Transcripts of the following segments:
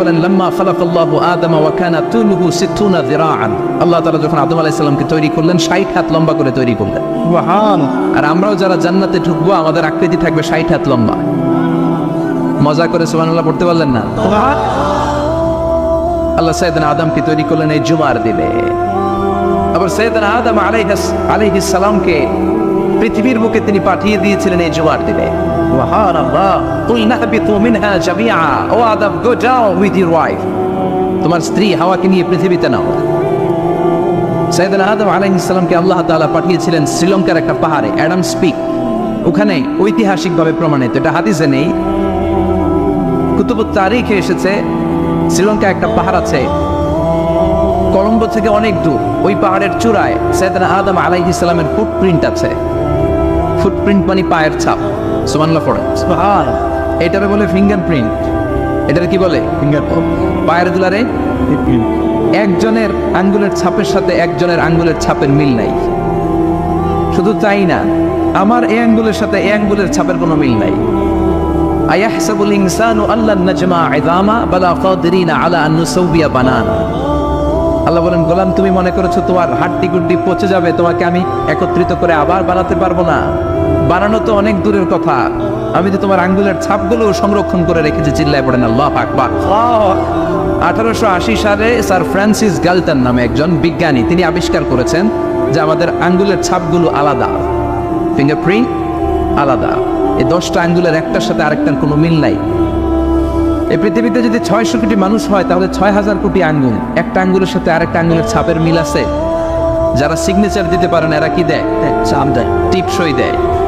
বলেন লাম্মা খালাকাল্লাহু আদম ওয়া কানা তুলুহু সিত্তুনা যিরাআন। আল্লাহ তাআলা যখন আদম আলাইহিস সালামকে তৈরি করলেন 60 হাত লম্বা করে তৈরি করলেন। সুবহান আর আমরাও যারা জান্নাতে ঢুকবো আমাদের আকৃতি থাকবে 60 হাত লম্বা। মজা করে সুবহানাল্লাহ পড়তে পারলেন না? আল্লাহ সাইয়েদনা আদমকে তৈরি করলেন এই জুমার দিনে। আবার সাইয়েদনা আদম আলাইহিস আলাইহিস সালামকে পৃথিবীর বুকে তিনি পাঠিয়ে দিয়েছিলেন এই জুমার দিনে। Oh, তোমার স্ত্রী হাওয়াকে নিয়ে পৃথিবীতে নাও। আদম আল্লাহ পাঠিয়েছিলেন শ্রীলঙ্কার একটা পাহাড়ে অ্যাডামস পিক ওখানে ঐতিহাসিকভাবে প্রমাণিত, এটা হাদিসে নেই। কুতুবুত তারিখে এসেছে, শ্রীলঙ্কা একটা পাহাড় আছে। কলম্বো থেকে অনেক দূর, ওই পাহাড়ের চূড়ায় সৈয়দনা আদম আলাইহিস ফুটপ্রিন্ট আছে। ফুটপ্রিন্ট মানে পায়ের ছাপ। সুবহানাল্লাহ পড়ে। এটারে বলে ফিঙ্গারপ্রিন্ট এটারে কি বলে? পায়ের দুলারে? একজনের আঙ্গুলের ছাপের সাথে একজনের আঙ্গুলের ছাপের মিল নাই। শুধু তাই না আমার এই আঙ্গুলের সাথে এই আঙ্গুলের ছাপের কোনো মিল নাই। আয়াহসাবুল ইনসানু আল্লাহ নাজমা ইদামা বালা কাদিরিনা আলা আন নুসাউবিয়া বানানা। আল্লাহ বলেন গোলাম তুমি মনে করেছ তোমার হাড্ডি গুড্ডি পচে যাবে তোমাকে আমি একত্রিত করে আবার বানাতে পারব না? বানানো তো অনেক দূরের কথা। আমি তো তোমার আঙ্গুলের ছাপগুলো সংরক্ষণ করে রেখেছি, চিল্লায় পড়েন আল্লাহ আকবার। আঠারোশো আশি সালে স্যার ফ্রান্সিস গালটন নামে একজন বিজ্ঞানী, তিনি আবিষ্কার করেছেন যে আমাদের আঙ্গুলের ছাপগুলো আলাদা ফিঙ্গারপ্রিন্ট আলাদা। এই দশটা আঙ্গুলের একটার সাথে আরেকটার কোনো মিল নাই। এই পৃথিবীতে যদি ছয়শো কোটি মানুষ হয়, তাহলে ছয় হাজার কোটি আঙ্গুল, একটা আঙ্গুলের সাথে আরেকটা আঙ্গুলের ছাপের মিল আছে। যারা সিগনেচার দিতে পারেন এরা কি দেয়, চাপ দেয়, টিপসই দেয়।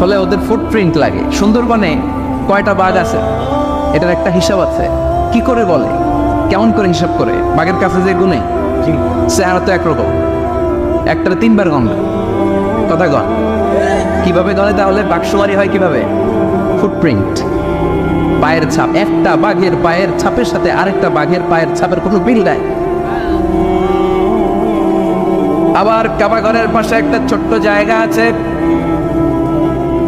ফলে ওদের ফুটপ্রিন্ট লাগে। সুন্দরবনে কয়টা বাঘ আছে? এটার একটা হিসাব আছে। কি করে বলে? কেমন করে হিসাব করে? বাঘের কাছে যে গুনে চেহারা তো একরকম। একটা তিনবার গঙ্গা কথা গণ কীভাবে গলে? তাহলে বাক্সবাড়ি হয় কীভাবে? ফুটপ্রিন্ট পায়ের ছাপ। একটা বাঘের পায়ের ছাপের সাথে আরেকটা বাঘের পায়ের ছাপের কোনো বিল নাই। আবার কাবাঘরের পাশে একটা ছোট্ট জায়গা আছে।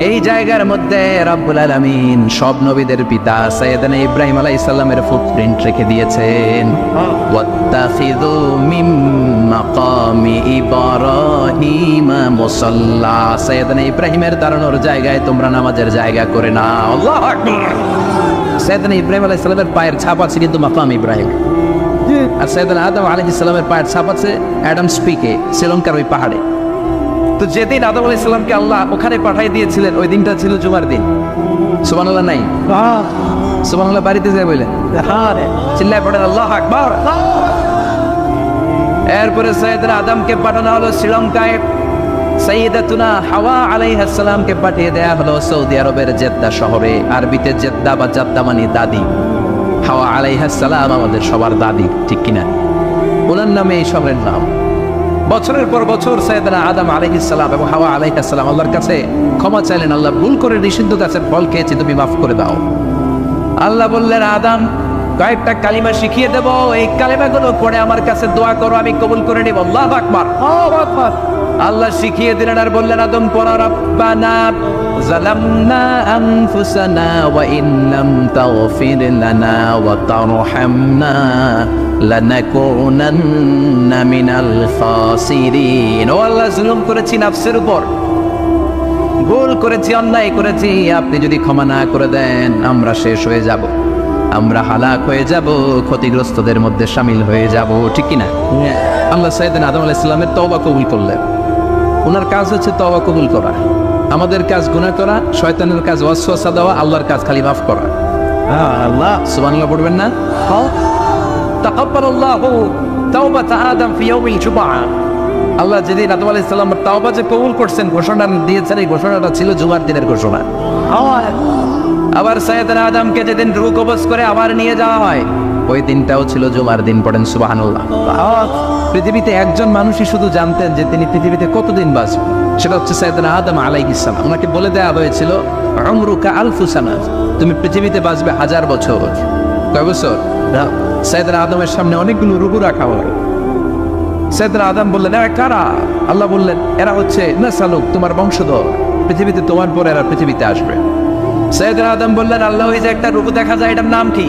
এই জায়গার মধ্যে রব্বুল আলামিন সব নবীদের পিতা সৈয়দনা ইব্রাহিম আলাইহিস সালামের ফুটপ্রিন্ট রেখে দিয়েছেন। ওয়াত্তাখিযু মিন মাকামি ইব্রাহিম মুসাল্লা। সৈয়দনা ইব্রাহিমের দাঁড়ানোর জায়গায় তোমরা নামাজের জায়গা করে না আল্লাহু আকবার। সৈয়দনা ইব্রাহিম আলাইহিস সালামের পায়ের ছাপ আছে কিন্তু মাকাম ইব্রাহিম। আর সৈয়দনা আদম আলাইহিস সালামের পায়ের ছাপ আছে অ্যাডাম স্পিকে, শ্রীলঙ্কার ওই পাহাড়ে। তো যেদিন আদম আলাইহিস সালামকে আল্লাহ ওখানে পাঠিয়ে দিয়েছিলেন, ওই দিনটা ছিল জুমার দিন। সুবহানাল্লাহ নাই? সুবহানাল্লাহ, বাড়িতে বললেন চিল্লায় পড়েন, আল্লাহ এরপরে সৈয়দনা আদমকে পাঠানো হলো শ্রীলঙ্কায়। হাওয়া আলাইহিস সালামকে পাঠিয়ে দেয়া হলো সৌদি আরবের জেদ্দা শহরে। আরবিতে জেদ্দা বা জাদ্দা মানে দাদি। হাওয়া আলাইহিস সালাম আমাদের সবার দাদি, ঠিক কিনা? ওনার নামে এই শহরের নাম। বছরের পর বছর সৈয়দনা আদম আলহ সালাম এবং হাওয়া আলহ সালাম আল্লাহর কাছে ক্ষমা চাইলেন, আল্লাহ ভুল করে নিষিদ্ধ গাছের ফল খেয়েছি, তুমি মাফ করে দাও। আল্লাহ বললেন, আদম, কয়েকটা কালিমা শিখিয়ে দেব, এই কালিমাগুলো পড়ে আমার কাছে দোয়া করো, আমি কবুল করে নিব। আল্লাহ আকবার। আল্লাহ শিখিয়ে দিলেন আর বললেন, আদম পড়া, রব্বানা জালামনা আনফুসানা ওয়া ইল্লাম তাগফির লানা ওয়া তারহামনা লানাকুনান্না মিনাল খাসিরিন। ও আল্লাহ, জুলুম করেছি নাফসের উপর, ভুল করেছি, অন্যায় করেছি, আপনি যদি ক্ষমা না করে দেন, আমরা শেষ হয়ে যাব, আমরা হালাক হয়ে যাব, ক্ষতিগ্রস্তদের মধ্যে সামিল হয়ে যাব, ঠিক কি না আল্লাহ সাইদিন আদম আলাহ ইসলামের তওবা কবুল করলেন। ওনার কাজ হচ্ছে তবা কবুল করা। আমাদের কাজ গুণা করা শয়তানের কাজ ওয়াসওয়াসা দেওয়া আল্লাহর কাজ খালি মাফ করা। আল্লাহ। সুবহানাল্লাহ পড়বেন না? তাকাব্বাল আল্লাহ তাওবাতা আদম ফি ইয়াউমিল জুমআ। আল্লাহ যদি আদম আলাইহিস সালাম তাওবা যে কবুল করছেন ঘোষণা দিয়েছেন এই ঘোষণাটা ছিল জুমার দিনের ঘোষণা। আবার সাইয়েদনা আদমকে যেদিন রুহ কবজ করে আবার নিয়ে যাওয়া হয় ওই দিনটাও ছিল জুমার দিন, পড়েন সুবহানাল্লাহ। পৃথিবীতে একজন মানুষই শুধু জানতেন যে তিনি পৃথিবীতে কতদিন বাঁচবেন। সেটা হচ্ছে সৈয়দনা আদম আলাইহিস সালাম। ওনাকে বলে দেওয়া হয়েছিল, উমরুকা আলফু সানা তুমি পৃথিবীতে বাঁচবে হাজার বছর। কয় বছর? সৈয়দনা আদমের সামনে অনেকগুলো রুগু রাখা হলো। সৈয়দনা আদম বললেন এরা কারা? আল্লাহ বললেন, এরা হচ্ছে না সালুক তোমার বংশধর। পৃথিবীতে তোমার পরে এরা পৃথিবীতে আসবে। সৈয়দনা আদম বললেন, আল্লাহ ওই যে একটা রূপ দেখা যায়, এটার নাম কি?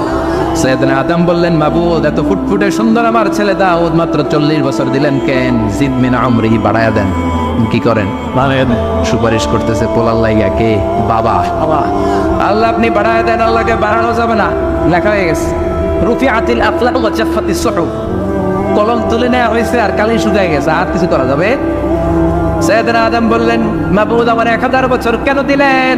সৈয়দনা আদম বললেন মাবুদ এত ফুটফুটে সুন্দর আমার ছেলে দাউদ মাত্র চল্লিশ বছর দিলেন কেন? জিদ মিন আমরিহি বাড়ায়া দেন। কি করেন? সুপারিশ করতেছে পোলার লাইগা কে? বাবা। আল্লাহ আপনি বাড়ায় দেন আল্লাহকে বাড়ানো যাবে না। লেখা হয়ে গেছে রুফি আতিল আফলাক ওয়া জাফাতি সুহু কলম তুলে নেওয়া হয়েছে আর কালি শুকায় গেছে আর কিছু করা যাবে? সৈয়দনা আদম বললেন মাহবুদ আমার এক হাজার বছর কেন দিলেন?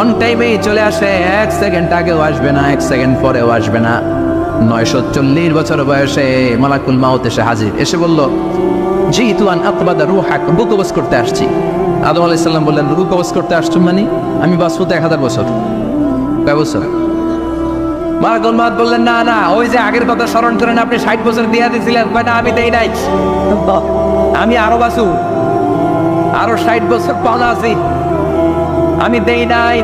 অন টাইমেই চলে আসে এক সেকেন্ড আগেও আসবে না এক সেকেন্ড পরেও আসবে না। নয়শো চল্লিশ বছর বয়সে মালাকুল মাউত এসে হাজির। এসে বলল জি তুয়ান আকবাদা রু হাক বুকবস করতে আসছি। আদম আলাইসাল্লাম বললেন রু কবস করতে আসছো মানে? আমি বাঁচবো এক হাজার বছর। কয় বছর? মালাকুল মাউত বললেন না না ওই যে আগের কথা স্মরণ করেন আপনি ষাট বছর দিয়া দিয়েছিলেন না আমি দেই নাই। আমি আরও বাঁচু। আরও ষাট বছর পাওনা আছি। আমি দেই নাই।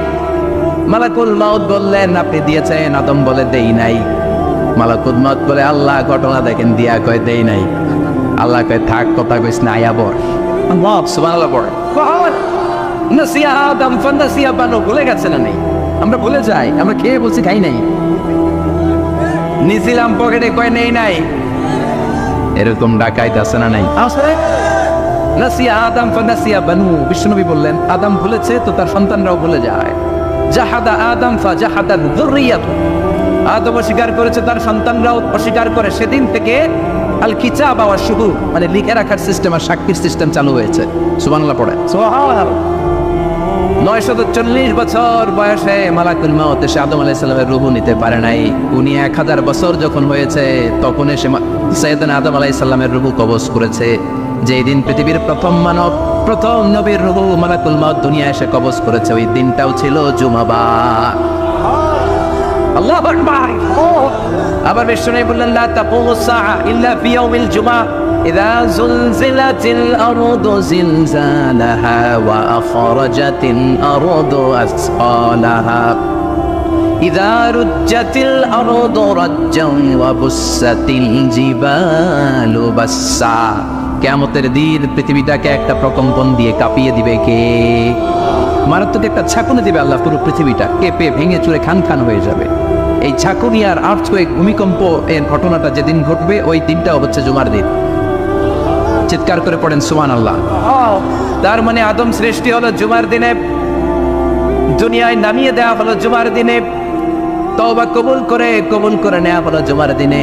মালাকুল মাউত বললেন আপনি দিয়েছেন। আদম বলে দেই নাই। মালাকুল মাউত বলে আল্লাহ ঘটনা দেখেন দিয়া কয় দেই নাই। আল্লাহ কয় থাক কথা কইস না আয়া বর সুবহানাল্লাহ পড়ে। নাসিয়া আদম ফানাসিয়া বানু ভুলে গেছে না নেই? আমরা ভুলে যাই আমরা খেয়ে বলছি খাই নাই। নিছিলাম পকেটে কয় নেই নাই। এরকম ডাকাইত আছে না নাই? আসলে নাসিয়া আদম ফানাসিয়া বানু বিষ্ণুনবী বললেন আদম ভুলেছে তো তার সন্তানরাও ভুলে যায়। জাহাদা আদম ফা জাহাদা যুররিয়াত। আদম অস্বীকার করেছে তার সন্তানরাও অস্বীকার করে সেদিন থেকে আল শুরু মানে লিখে রাখার সিস্টেম আর সাক্ষীর সিস্টেম চালু হয়েছে। পড়ে নয়শত চল্লিশ বছর বয়সে মালাকুল মাউত এসে আদম আলাইসাল্লামের রুহু নিতে পারে নাই। উনি এক হাজার বছর যখন হয়েছে তখন এসে সৈয়দান আদম আলাইসাল্লামের রুহু কবজ করেছে। যেই দিন পৃথিবীর প্রথম মানব, প্রথম নবীর রুহু মালাকুল মত দুনিয়া এসে কবজ করেছে, ওই দিনটাও ছিল জুমাবা। আল্লাহ আবার বিশ্ব নেই বললেন, লা তাকুমু সাআ ইল্লা ফি ইয়াউমিল জুমা। ইযা যুলজিলাতিল আরদু জিলজালাহা ওয়া আখরাজাতিল আরদু আসফালাহা। ইযা রুজ্জাতিল আরদু রাজ্জান ওয়া বুসাতিল জিবালু বাসসা। কেমতের দিন পৃথিবীটাকে একটা প্রকম্পন দিয়ে কাঁপিয়ে দিবে কে? মারাত্মক একটা ছাকুনে দিবে আল্লাহ পুরো পৃথিবীটা। কেঁপে ভেঙে চুরে খান খান হয়ে যাবে। এই ছাকুনি আর আর্থকোয়েক ভূমিকম্প এর ঘটনাটা যেদিন ঘটবে, ওই দিনটাও হচ্ছে জুমার দিন। চিৎকার করে পড়েন সুমান আল্লাহ তার মানে আদম সৃষ্টি হলো জুমার দিনে, দুনিয়ায় নামিয়ে দেওয়া হলো জুমার দিনে, তওবা কবুল করে কবুল করে নেওয়া হলো জুমার দিনে।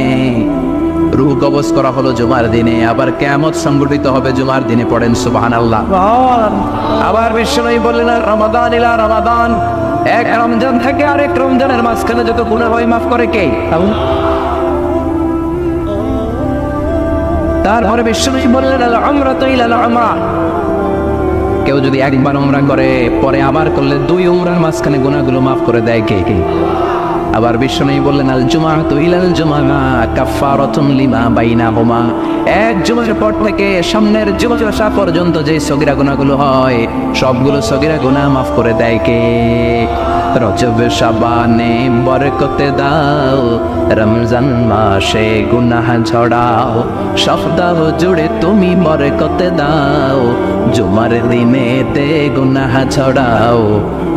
রুহ কবজ করা হলো জুমার দিনে। আবার কেমত সংগঠিত হবে জুমার দিনে পড়েন সুবহানাল্লাহ। আবার বিশ্বনবী বললেন রমাদান ইলা রমাদান। এক রমজান থেকে আরেক রমজানের মাঝখানে যত গুনাহ হয় মাফ করে কে? তারপরে বিশ্বনবী বললেন আল আমরাতু ইলা আমরা কেউ যদি একবার উমরা করে পরে আবার করলে দুই উমরার মাঝখানে গুনাহগুলো মাফ করে দেয় কে কে? আবার বিশ্বনবী বললেন, আল জুমা তো ইলাল জুমা কাফারাতুন লিমা বাইনাহুমা। এক জুমার পর থেকে সামনের জুমা আসা পর্যন্ত যে সগিরা গুনাহগুলো হয়, সবগুলো সগিরা গুনাহ মাফ করে দেয় কে? রজব শাবানে বরকতে দাও, রমজান মাসে গুনাহ ঝড়াও সপ্তাহ জুড়ে তুমি বরকতে দাও, জুমার দিনে তে গুনাহ ছড়াও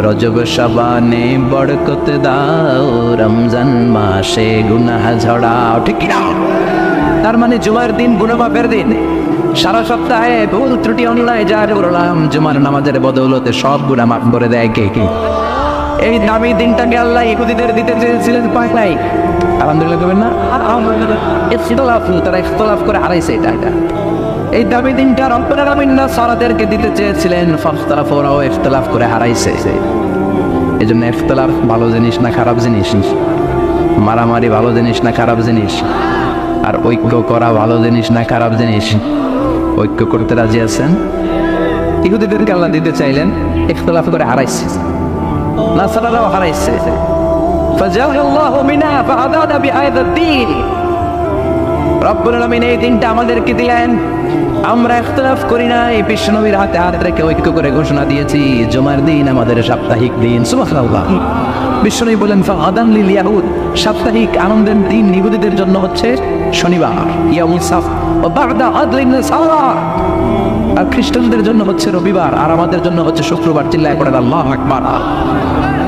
রজব শাবানে বরকতে দাও, রমজান মাসে গুনাহ ঝড়াও। ঠিক না তার মানে জুমার দিন গুণমাপের দিন। সারা সপ্তাহে ভুল ত্রুটি অন্যায় যা করলাম জুমার নামাজের বদৌলতে সব গুণা মাফ করে দেয় কে কে? এই দামি দিনটাকে আল্লাহ ইহুদিদের দিতে চেয়েছিলেন পায় নাই। আলহামদুলিল্লাহ করবেন না? ইখতিলাফ তারা ইখতিলাফ করে হারাইছে এটা। এটা এই দামি দিনটা রব্বুল আলামিন না সারাদেরকে দিতে চেয়েছিলেন ফাখতালাফ ওরাও ইখতিলাফ করে হারাইছে। এই জন্য ইফতলাফ ভালো জিনিস না খারাপ জিনিস? মারামারি ভালো জিনিস না খারাপ জিনিস? আর ঐক্য করা ভালো জিনিস না খারাপ জিনিস? ঐক্য করতে রাজি আছেন? ইহুদিদেরকে আল্লাহ দিতে চাইলেন ইখতিলাফ করে হারাইছে। নাসারারাও হারাইছে। সাপ্তাহিক আনন্দের দিন ইহুদিদের জন্য হচ্ছে শনিবার আর খ্রিস্টানদের জন্য হচ্ছে রবিবার, আর আমাদের জন্য হচ্ছে শুক্রবার, চিল্লায় পড়েন, আল্লাহ আকবার।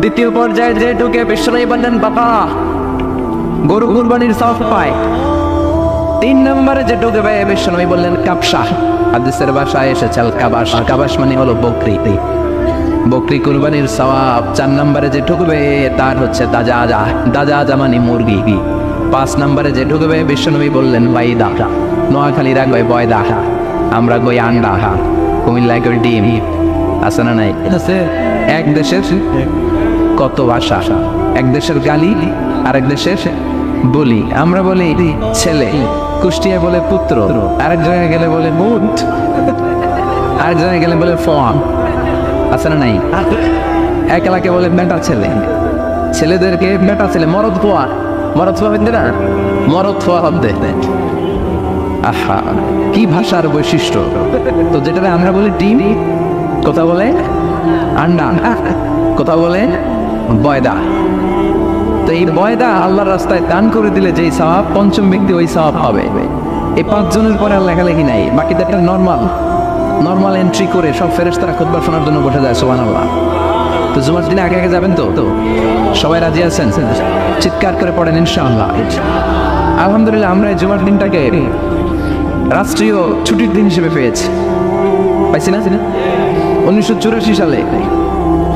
দ্বিতীয় পর্যায়ে যে ঢুকে বিশ্বনবী বললেন বাবা গরু কুরবানির সওয়াব পায়। তিন নম্বরে যে ঢুকবে বিশ্বনবী বললেন কাপসা হাদিসের ভাষায় এসেছে আল কাবাস কাবাস মানে হলো বকরি। বকরি কুরবানির সওয়াব চার নম্বরে যে ঢুকবে তার হচ্ছে দাজা আজা দাজা আজা মানে মুরগি। পাঁচ নম্বরে যে ঢুকবে বিশ্বনবী বললেন ভাই দাহা নোয়াখালী রাখবে বয় দাহা আমরা গই আন্ডা। হা কুমিল্লায় করি ডিম। আছে না নাই? আছে। এক দেশের কত ভাষা এক দেশের গালি আর এক দেশের বলি। আমরা বলি, ছেলে কুষ্টিয়া বলে পুত্র, আরেক জায়গায় গেলে বলে মুঠ আরেক জায়গায় গেলে বলে ফোন আছে না নাই? এক এলাকে বলে বেটা ছেলে। ছেলেদেরকে বেটা ছেলে, মরদ পোয়া মরদ ফোয়া বিন্দে না? মরদ ফোয়া হব্দে আহা, কি ভাষার বৈশিষ্ট্য? তো যেটা আমরা বলি ডিম, কথা বলে আন্ডা, কথা বলে বয়দা। তো এই বয়দা আল্লাহর রাস্তায় দান করে দিলে যেই স্বভাব, পঞ্চম ব্যক্তি ওই স্বভাব হবে। এই পাঁচজনের পরে আর লেখালেখি নাই বাকি বাকিদেরটা নর্মাল নর্মাল এন্ট্রি করে সব ফেরেশতারা খুতবা শোনার জন্য বসে যায় সোমান আল্লাহ তো জুমার দিনে আগে আগে যাবেন তো তো? সবাই রাজি আছেন? চিৎকার করে পড়েন, ইনশাআল্লাহ। আলহামদুলিল্লাহ, আমরা এই জুমার দিনটাকে রাষ্ট্রীয় ছুটির দিন হিসেবে পেয়েছি। পাইছি না? উনিশশো চুরাশি সালে।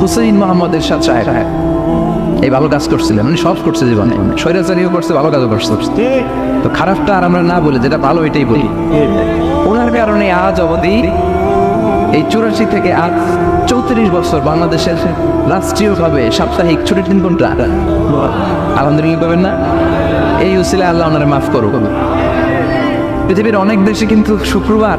হুসাইন মোহাম্মদ এরশাদ সাহেব। এই ভালো কাজ করছিলেন। উনি সব করছে জীবনে। স্বৈরাচারীও করছে, ভালো কাজও করছে। তো খারাপটা আর আমরা না বলে, যেটা ভালো, এটাই বলি। ওনার কারণে আজ অবধি এই চুরাশি থেকে আজ চৌত্রিশ বছর বাংলাদেশের রাষ্ট্রীয়ভাবে সাপ্তাহিক ছুটির দিন কোনটা? আলহামদুলিল্লাহ করবেন না? এই উসিলে আল্লাহ ওনারা মাফ করুক। পৃথিবীর অনেক দেশে কিন্তু শুক্রবার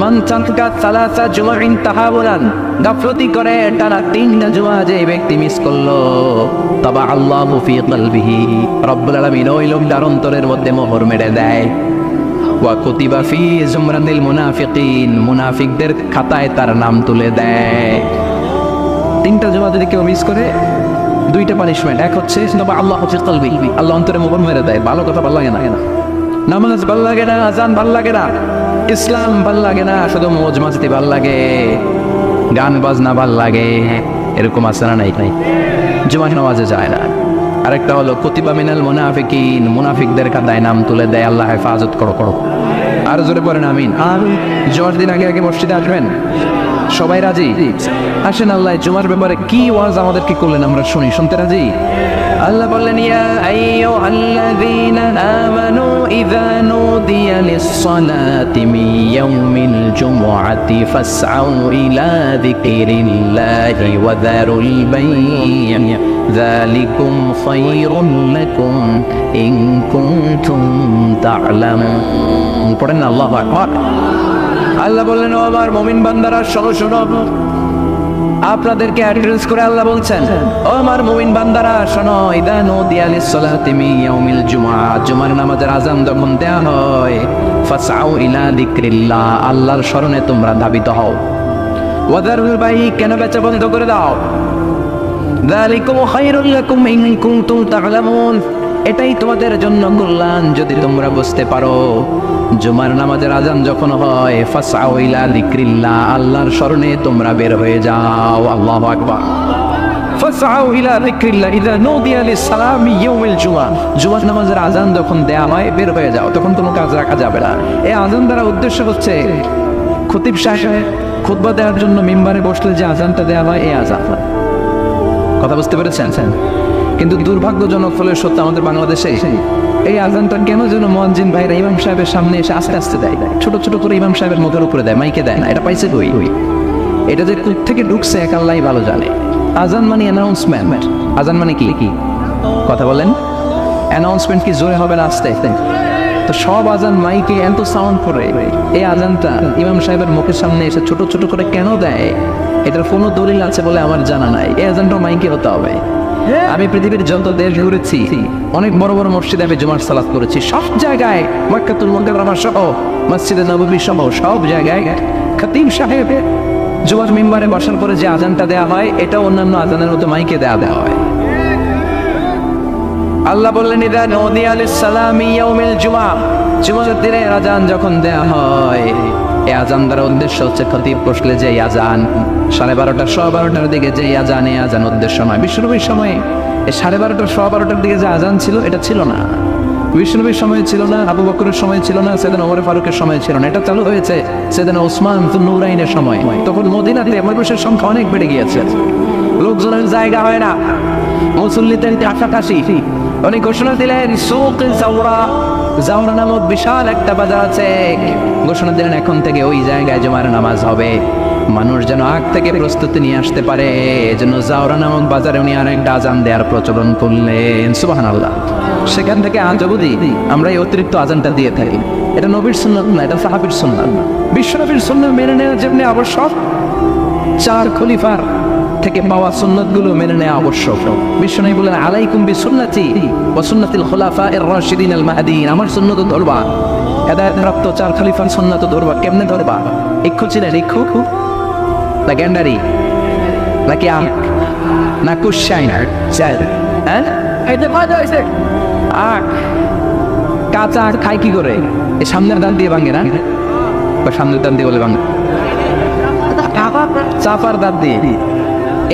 মান চানকা সালাসা জুমাইন তাহাবুলান, গাফলতি করে টানা তিনটা জুমা যে ব্যক্তি মিস করল। তবা আল্লাহ ফি কলবিহি, রব্বুল আলামিন ওই লোকটার অন্তরের মধ্যে মোহর মেরে দেয়। ওয়া কুতিবা ফি জুমরাতিল মুনাফিকদের খাতায় তার নাম তুলে দেয়। তিনটা জমা যদি কেউ মিস করে, দুইটা পানিশমেন্ট এক হচ্ছে আল্লাহ হচ্ছে কলবি আল্লাহ অন্তরে মোহর মেরে দেয়, ভালো কথা ভালো লাগে না। নামাজ ভালো লাগে না, আজান ভালো লাগে না। ইসলাম ভালো লাগে না শুধু মোজ মাজতে ভালো লাগে গান বাজনা ভালো লাগে। এরকম আছে না নাই? নাই জুমা নামাজে যায় না। আরেকটা হলো কতিবা মিনাল মুনাফিকিন মুনাফিকদের কাদায় নাম তুলে দেয় আল্লাহ হেফাজত করো করো। আর জোরে পড়েন আমিন। আর জোয়ার দিন আগে আগে মসজিদে আসবেন? সবাই রাজি? আসেন আল্লাহ, জুমার ব্যাপারে কি ওয়াজ আমাদের কি করলেন আমরা শুনি, শুনতে রাজি? আল্লাহ বললেন, ইয়া আইয়ুহাল্লাযীনা আমানু ইযা নুদিয়া লিস-সালাতি মিন জুমআতি ফাসআউ ইলা যিকরিল্লাহি ওয়া যারুল বাই' যালিকুম খায়রুন লাকুম ইন কুনতুম তা'লামুন। পড়েন আল্লাহু আকবার। আল্লাহ বললেন, ও আমার মমিন বান্দারা, শোনো শোনো। আপনাদেরকে অ্যাড্রেস করে আল্লাহ বলছেন, ও আমার মুমিন বান্দারা, শোনো, ইদা নদিয়ালি সলাতি মি ইয়াউমিল জুমআ জুমার নামাজের আজান যখন দেয়া হয়, ফাসআউ ইলা যিকরিল্লাহ আল্লাহর স্মরণে তোমরা ধাবিত হও। ওয়াদারুল বাই কেন বেচা বন্ধ করে দাও? যালিকুম খায়রুল লাকুম ইন কুনতুম তা'লামুন এটাই তোমাদের জন্য কল্যাণ, যদি তোমরা বুঝতে পারো। জুমার নামাজের আজান যখন হয় ফাসাউ ইলা যিকরিল্লাহ, আল্লাহর স্মরণে তোমরা বের হয়ে যাও। আল্লাহু আকবার। ফাসাউ ইলা যিকরিল্লাহ, ইযা নুদিয়া লিস-সালামি ইয়াউমিল জুমআ জুমার নামাজের আজান যখন দেয়া হয়, বের হয়ে যাও, তখন কোনো কাজ রাখা যাবে না। এই আজান দ্বারা উদ্দেশ্য হচ্ছে, খতিব সাহেব খুতবা দেওয়ার জন্য মিম্বারে বসলে যে আজানটা দেওয়া হয় এই আজান। কথা বুঝতে পেরেছেন? কিন্তু দুর্ভাগ্যজনক ফলে সত্য আমাদের বাংলাদেশে। এই আজানটা কেন যেন মহাজিন ভাইরা ইমাম সাহেবের সামনে এসে আস্তে আস্তে দেয়। ছোট ছোট করে ইমাম সাহেবের মুখের উপরে দেয়, মাইকে দেয় না, এটা পাইছে কই? এটা যে কোথ থেকে ঢুকছে এক আল্লাহ ভালো জানে। আজান মানে অ্যানাউন্সমেন্ট আজান মানে কি? কি কথা বলেন। অ্যানাউন্সমেন্ট কি জোরে হবে না আস্তে? তো সব আজান মাইকে এত সাউন্ড করে। এই আজানটা ইমাম সাহেবের মুখের সামনে এসে ছোট ছোট করে কেন দেয়? এটার কোনো দলিল আছে বলে আমার জানা নাই। এই আজানটা মাইকে হতে হবে। আমি পৃথিবীর যত দেশ ঘুরেছি, অনেক বড় বড় মসজিদে আমি জুমার সালাত করেছি সব জায়গায়, মক্কাতুল মুকাররমা সহ, মসজিদে নববী সহ, সব জায়গায় খতিব সাহেব জুমার মেম্বারে বসার পরে যে আজানটা দেওয়া হয় এটা অন্যান্য আজানের মতো মাইকে দেওয়া দেওয়া হয়। আল্লাহ বললেন, ইদা নদী আলিস সালাম ইয়াউমিল জুমা। জুমার দিনে আজান যখন দেয়া হয় এই আজান দ্বারা উদ্দেশ্য হচ্ছে খতিব বসলে যে আজান। সাড়ে বারোটা সোয়া বারোটার দিকে যে আজান, এই আজান উদ্দেশ্য নয়। বিশ্বনবীর সময়ে এই সাড়ে বারোটা সোয়া বারোটার দিকে যে আজান ছিল, এটা ছিল না। বিষ্ণুবীর সময় ছিল না, আবু বকরের সময় ছিল না, সেদিন ওমর ফারুকের সময় ছিল না। এটা চালু হয়েছে সেদিন ওসমান নুরাইনের সময়। তখন মদিনাতে মানুষের সংখ্যা অনেক বেড়ে গিয়েছে। লোকজনের জায়গা হয় না। মুসল্লিদের কাছাকাছি উনি ঘোষণা দিলেন সুক জাওরা নামক বিশাল একটা বাজার আছে। ঘোষণা দিলেন, এখন থেকে ওই জায়গায় জমার নামাজ হবে। মানুষ যেন আগ থেকে প্রস্তুতি নিয়ে আসতে পারে। এজন্য জাওরা নামক বাজারে উনি আরেকটা আজান দেওয়ার প্রচলন করলেন। সুবাহান আল্লাহ সেখান থেকে আজ অবধি আমরা এই অতিরিক্ত আজানটা দিয়ে থাকি। এটা নবীর সুন্নত না, এটা সাহাবির সুন্নত না। বিশ্বনবীর সুন্নত মেনে নেওয়া যেমনি আবশ্যক, চার খলিফার থেকে পাওয়া সুন্নতগুলো মেনে নেওয়া আবশ্যক। বিশ্বনবী বলেন আলাইকুম বি সুন্নতি ওয়া সুন্নাতিল খুলাফা এর রাশিদিন আল মাহদিন। আমার সুন্নত ধরবা হেদায়েত প্রাপ্ত চার খলিফার সুন্নত ধরবা কেমনে ধরবা? ইক্ষু ছিলেন ইক্ষু না গ্যান্ডারি? নাকি আম? না কুশাইন? চার হ্যাঁ? আখ কাঁচা আখ খাই কি করে? এই সামনের দান দিয়ে ভাঙে না? বা সামনের দান দিয়ে বলে ভাঙে। চাপার দাঁত দিয়ে।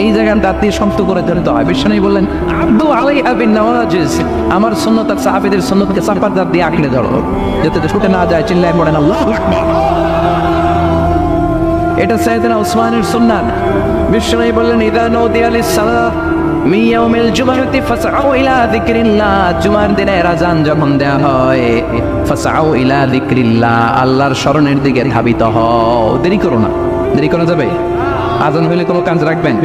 এই জায়গার দাঁত দিয়ে শক্ত করে ধরতে হয় বিষ্ণু বললেন, আব্দু আলাই হাবিন নওয়াজিস আমার সুন্নত আর সাহাবিদের সুন্নতকে চাপার দাঁত দিয়ে আঁকড়ে ধরো। যাতে ছুটে না যায়, চিল্লায় পড়েন আল্লাহ এটা সাইয়েদনা উসমানের সুন্নাত। বিষ্ণু বললেন, ইদা নদি আলিস সালাহ আল্লাহর স্মরণের দিকে ধাবিত হও। দেরি করো না, দেরি করা যাবে? আজান হইলে কোনো কাজ রাখবেন?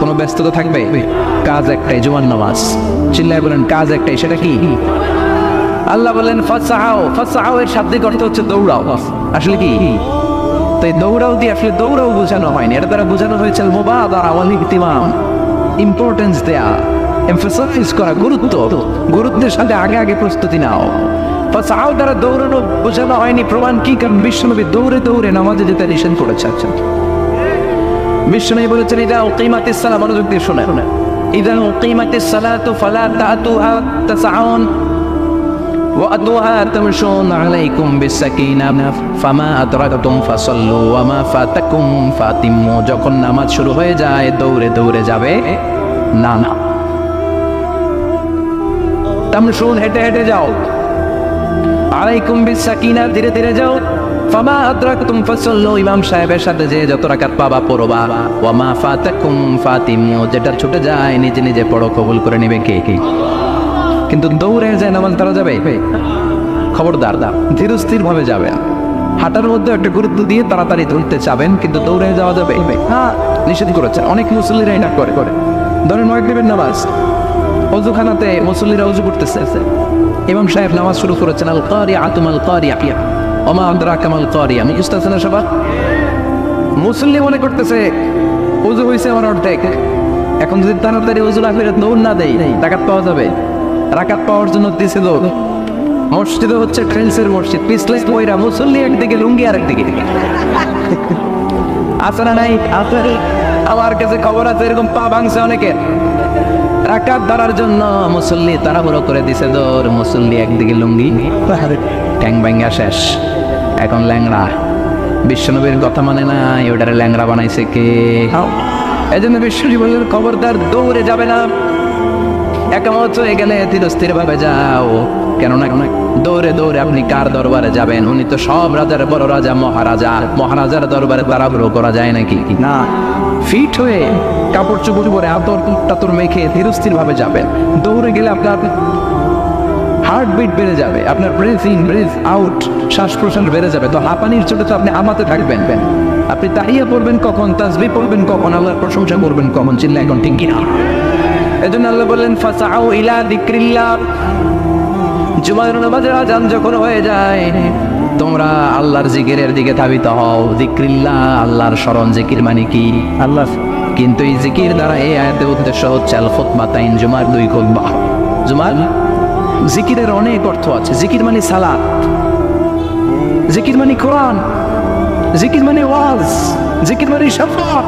কোনো ব্যস্ততা থাকবে? কাজ একটাই, জুমার নামাজ। চিল্লায় বলেন, কাজ একটাই, সেটা কি? আল্লাহ বলেন ফাসাও ফাসাও এর শাব্দিক অর্থ হচ্ছে দৌড়াও। আসলে কি? তো এই দৌড়াও দিয়ে আসলে দৌড়াও বোঝানো হয়নি। এটা দ্বারা বোঝানো হয়েছে মোবাদা আওয়ালি ইতিমাম ইম্পর্টেন্স দেয়া এমফাসাইজ করা, গুরুত্ব। গুরুত্বের সাথে আগে আগে প্রস্তুতি নাও। ফাসাও দ্বারা দৌড়ানো বোঝানো হয়নি। প্রমাণ কি? কারণ বিশ্বনবী দৌড়ে দৌড়ে নামাজে যেতে নিষেধ করেছে আচ্ছা বিশ্বনবী বলেছেন ইদা উকিমাতিস সালাহ মনোযোগ দিয়ে শোনেন ইদা উকিমাতিস সালাতু ফালা তাতুহা তাসআউন وأتوها تمشون عليكم بالسكينة فما أدركتم فصلوا وما فاتكم فاتموا যখন নামাজ শুরু হয়ে যায় দৌড়ে দৌড়ে যাবে না না তামশুন হেঁটে হেঁটে যাও আলাইকুম বিসাকিনা ধীরে ধীরে যাও যেটা ছুটে যায়, নিজে নিজে পড়ো, কবুল করে নেবে কে কে? কিন্তু দৌড়ে যায় নামাজ তারা যাবে? খবরদার দা ধীরস্থির ভাবে যাবে। হাঁটার মধ্যে একটা গুরুত্ব দিয়ে তাড়াতাড়ি ধরতে চাবেন, কিন্তু দৌড়ে যাওয়া যাবে? হ্যাঁ নিষেধ করেছে অনেক মুসল্লিরা এটা করে করে। ধরেন মাগরিবের নামাজ। অজুখানাতে মুসল্লিরা অজু করতেছে ইমাম সাহেব নামাজ শুরু করেছেন আল কারিয়া আতুমাল কারিয়া আন্দ্রা কামাল মুখস্থ আছে না মুসল্লি মনে করতেছে অজু হয়েছে আমার অর্ধেক। এখন যদি তাড়াতাড়ি অজু না ফেরত দৌড় না দেয় টাকাত পাওয়া যাবে। রাকাত পাওয়ার জন্য দিছে দৌড় মসজিদে হচ্ছে ট্রেন্সের মসজিদ। পিছলে মুসল্লি একদিকে লুঙ্গি আর একদিকে আছে না নাই? আছে। আমার কাছে খবর আছে এরকম পা ভাঙছে অনেকের রাকাত ধরার জন্য মুসল্লি তাড়াহুড়ো করে দিছে দৌড়। মুসল্লি একদিকে লুঙ্গি। ট্যাং ব্যাঙ্গা শেষ। এখন ল্যাংড়া। বিশ্বনবীর কথা মানে নাই ওটারে ল্যাংড়া বানাইছে কে? এই জন্য বিশ্বজি বললেন খবরদার দৌড়ে যাবে না। একামত হয়ে গেলে ধীরস্থির ভাবে যাও। কেননা কেন? দৌড়ে দৌড়ে আপনি কার দরবারে যাবেন? উনি তো সব রাজার বড় রাজা মহারাজা। মহারাজার দরবারে তাড়াহুড়ো করা যায় নাকি? না। ফিট হয়ে কাপড় চোপড় পরে আতর টাতর মেখে ধীরস্থির ভাবে যাবেন। দৌড়ে গেলে আপনার হার্টবিট বেড়ে যাবে আপনার ব্রেথ ইন ব্রেথ আউট শ্বাস প্রশ্বাস বেড়ে যাবে। তো হাঁপানির চোটে তো আপনি আমাতে থাকবেন। আপনি তাহিয়া পড়বেন কখন তাসবি পড়বেন কখন আল্লাহর প্রশংসা করবেন কখন চিল্লা এখন ঠিক কিনা? এজন্য আল্লাহ বললেন ফাসাউ ইলা যিকরিল্লাহ। জুমার নামাজের আজান যখন হয়ে যায় তোমরা আল্লাহর জিকিরের দিকে ধাবিত হও। যিকরিল্লাহ আল্লাহর স্মরণ জিকির মানে কি? আল্লাহ। কিন্তু এই জিকির দ্বারা এই আয়াতের উদ্দেশ্য হচ্ছে আল খুতবা তাইন জুমার দুই খুতবা। জুমার জিকিরের অনেক অর্থ আছে। জিকির মানে সালাত। জিকির মানে কোরআন। জিকির মানে ওয়াজ। জিকির মানে শাফাত।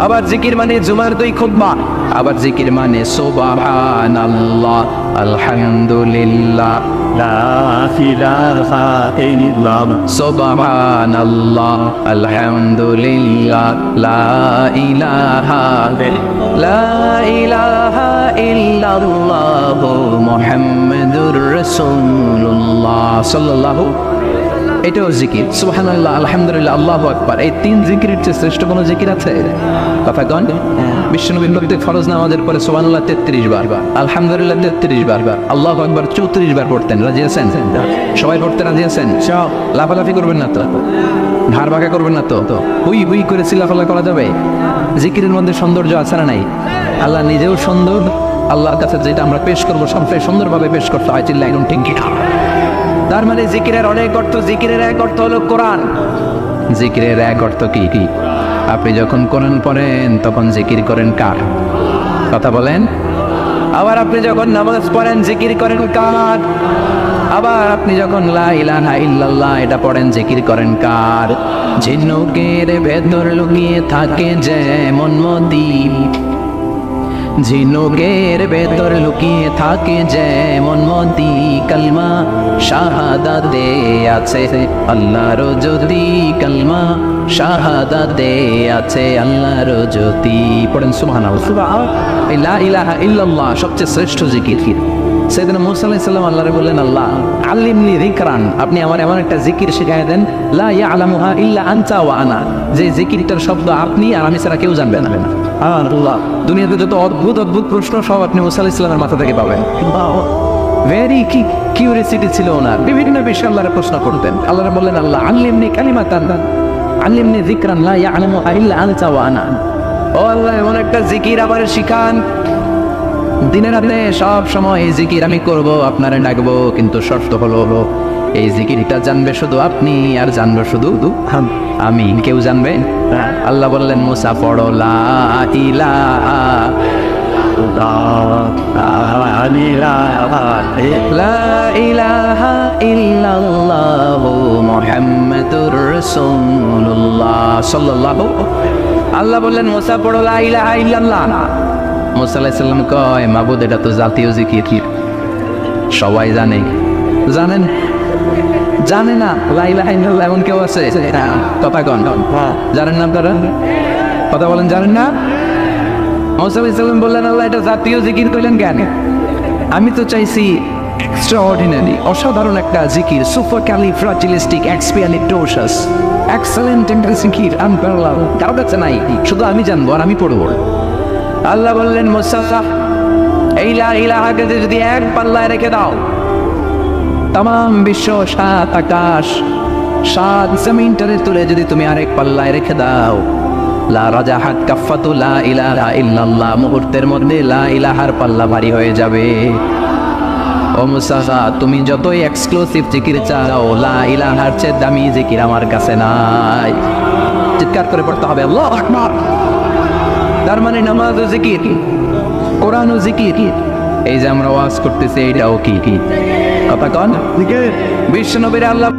আবার জিকির মানে জুমার দুই খুতবা। আবার জিকির মানে সুবহানাল্লাহ আলহামদুলিল্লাহ। লা ইলাহা ইল্লাল্লাহ। সুবহানাল্লাহ আলহামদুলিল্লাহ। লা ইলাহা লা ইলাহা ইল্লাল্লাহ। মুহাম্মাদুর রাসূলুল্লাহ সাল্লাল্লাহু এটাও জিকির। সুবহানাল্লাহ আলহামদুলিল্লাহ আল্লাহু আকবার। এই তিন জিকিরের চেয়ে শ্রেষ্ঠ কোনো জিকির আছে? কথা কন। বিশ্বনবী প্রত্যেক ফরজ নামাজের পরে সুবহানাল্লাহ 33 বার। আলহামদুলিল্লাহ 33 বার। আল্লাহু আকবার 34 বার পড়তেন। রাজি আছেন? সবাই পড়তে রাজি আছেন? লাফালাফি করবেন না তো? ধার বাঁকা করবেন না তো? হুই হুই করে চিল্লাফাল্লা করা যাবে? জিকিরের মধ্যে সৌন্দর্য আছে না নাই? আল্লাহ নিজেও সুন্দর। আল্লাহর কাছে যেটা আমরা পেশ করব সবটাই সুন্দরভাবে পেশ করতে হয় চিল্লা একদম ঠিক তার মানে জিকিরের অনেক অর্থ, জিকিরের এক অর্থ হলো কোরআন। জিকিরের এক অর্থ কি কি? আপনি যখন কোরআন পড়েন, তখন জিকির করেন কার? কথা বলেন। আবার আপনি যখন নামাজ পড়েন, জিকির করেন কার? আবার আপনি যখন লা ইলাহা ইল্লাল্লাহ, এটা পড়েন, জিকির করেন কার? ঝিনুকের ভেতর লুকিয়ে থাকে যেমন মদি ঝিনুকের ভেতর লুকিয়ে থাকে যেমন মতি কালমা, শাহাদাতে আছে আল্লাহর জ্যোতি কালমা, শাহাদাতে আছে আল্লাহর জ্যোতি। পড়েন সুবহানাল্লাহ। ইলাহা ইল্লাল্লাহ সবচেয়ে শ্রেষ্ঠ জিকির সেদিন মুসা আলাইহিস সালাম আল্লাহরে বললেন, আল্লাহ, আল্লিমনি যিকরান। আপনি আমার এমন একটা জিকির শিখাই দেন, লা ইয়ালামুহা ইল্লা আনতা ওয়া আনা। যে জিকিরটার শব্দ আপনি আর আমি ছাড়া কেউ জানবে না। আল্লাহ দুনিয়াতে যত অদ্ভুত অদ্ভুত প্রশ্ন, সব আপনি মুসা আলাইহিস সালামের মাথা থেকে পাবেন। ভেরি কি কিউরিয়াসিটি ছিল ওনার। বিভিন্ন বিষয়ে আল্লাহরে প্রশ্ন করতেন। আল্লাহরে বললেন, আল্লাহ আল্লিমনি কালিমাতান, আল্লিমনি যিকরান লা ইয়ালামুহা ইল্লা আনতা ওয়া আনা। ও আল্লাহ, এমন একটা জিকির আবার শিখান। দিনে রাতে সব সময় এই জিকির আমি করব, আপনারে ডাকবো, কিন্তু শর্ত হলো, এই জিকিরটা জানবে শুধু আপনি, আর জানবে শুধু আমি। কেউ জানবে? আল্লাহ বললেন, মুসা, পড়ো, লা ইলাহা লা ইলাহা আল্লাহ বললেন, মুসা, পড়ো, লা কয়, মাবুদ, এটা তো জাতীয় জিকির। সবাই জানে। জানেন? জানে না লা ইলাহা ইল্লাল্লাহ এমন কেউ আছে? কথা কন জানেন না আপনারা? কথা বলেন জানেন না? মুসা আলাইহিস সালাম বললেন আল্লাহ এটা জাতীয় জিকির কইলেন কেন? আমি তো চাইছি এক্সট্রা অর্ডিনারি অসাধারণ একটা জিকির সুপার ক্যালিফ্রাজিলিস্টিক এক্সপিয়ালিটোসাস এক্সেলেন্ট একটা জিকির আনপ্যারালাল কারও কাছে নাই শুধু আমি জানব আর আমি পড়ব। আল্লাহ বললেন মুসাফা এই লা ইলাহাকে যদি এক পাল্লায় রেখে দাও তাম বিশ্ব সাত আকাশ, সাত জমিনটারে তুলে যদি তুমি আরেক পাল্লায় রেখে দাও। লা রাজা হাত কাফাতু লা ইলাহা ইল্লাল্লাহ, মুহূর্তের মধ্যে লা ইলাহার পাল্লা ভারী হয়ে যাবে। ও মুসাফা তুমি যতই এক্সক্লুসিভ জিকির চাও লা ইলাহার চেয়ে দামি জিকির আমার কাছে নাই। চিৎকার করে পড়তে হবে, আল্লাহ আকবার। তার মানে নামাজ ও জিকির, কোরআন ও জিকির। এই যে আমরা ওয়াজ করতেছি এইটাও কি কি? কথা কন? বিশ্ব নবীর আল্লাহ